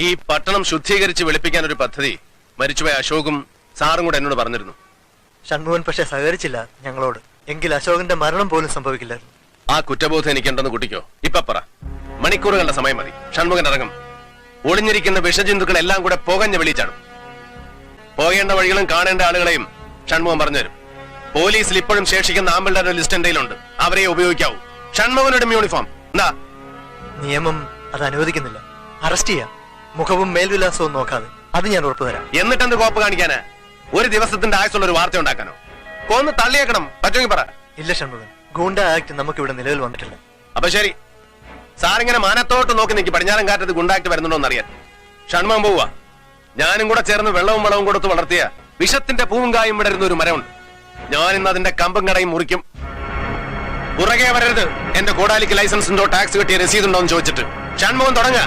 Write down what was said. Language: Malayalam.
ഈ പട്ടണം ശുദ്ധീകരിച്ച് വെളുപ്പിക്കാൻ ഒരു പദ്ധതി മരിച്ചുപോയ അശോകും സാറും കൂടെ എന്നോട് പറഞ്ഞിരുന്നു. ഷൺമുഖൻ പക്ഷെ സഹകരിച്ചില്ല ഞങ്ങളോട്. എങ്കിൽ അശോകന്റെ മരണം പോലും സംഭവിക്കില്ലായിരുന്നു. ആ കുറ്റബോധം എനിക്കുണ്ടെന്ന് കുട്ടിക്കോ. ഇപ്പൊ പറ. മണിക്കൂറുകളുടെ സമയം മതി. ഷൺമുഖൻ ഇറങ്ങും. ഒളിഞ്ഞിരിക്കുന്ന വിഷജന്തുക്കളെല്ലാം കൂടെ പോകഞ്ഞ വിളിച്ചാണ് പോകേണ്ട വഴികളും കാണേണ്ട ആളുകളെയും ഷൺമുഖൻ പറഞ്ഞുതരും. പോലീസിൽ ഇപ്പോഴും ശേഷിക്കുന്ന ആമ്പിളുടെ ലിസ്റ്റ് എന്തെങ്കിലുണ്ട് അവരെ ഉപയോഗിക്കാവൂ. ഷൺമുഖനോട് യൂണിഫോം എന്താ നിയമം അത് അനുവദിക്കുന്നില്ല. അറസ്റ്റ് ചെയ്യാം. മുഖവും മേൽവിലാസവും നോക്കാതെ അത് ഞാൻ ഉറപ്പു തരാം. എന്നിട്ടെന്ത് കോപ്പ് കാണിക്കാന്? ഒരു ദിവസത്തിന്റെ ആയുസുള്ള ഒരു വാർത്ത ഉണ്ടാക്കാനോ? കൊന്ന് തള്ളിയേക്കണം. പറ്റുമെങ്കിൽ പറ. ഇല്ല ഷൺമുഖൻ. ഗൂണ്ട ആക്ട് നമുക്ക് ഇവിടെ നിലവിൽ വന്നിട്ടില്ല. അപ്പൊ ശരി. സാറിങ്ങനെ മാനത്തോട്ട് നോക്കി നിൽക്കി പടിഞ്ഞാറൻ കാറ്റത്ത് ഗുണ്ട ആക്ട് വരുന്നുണ്ടോ എന്നറിയാൻ. ഷൺമുഖം പോവുക. ഞാനും കൂടെ ചേർന്ന് വെള്ളവും വളവും കൊടുത്ത് വളർത്തിയ വിഷത്തിന്റെ പൂവും കായും വിടരുന്ന ഒരു മരമുണ്ട്. ഞാൻ ഇന്ന് അതിന്റെ കമ്പും കടയും മുറിക്കും. പുറകെ വരരുത്. എന്റെ കോടാലിക്ക് ലൈസൻസ് ഉണ്ടോ ടാക്സ് കിട്ടിയ രസീതുണ്ടോ എന്ന് ചോദിച്ചിട്ട്. ഷൺമുഖം തുടങ്ങുക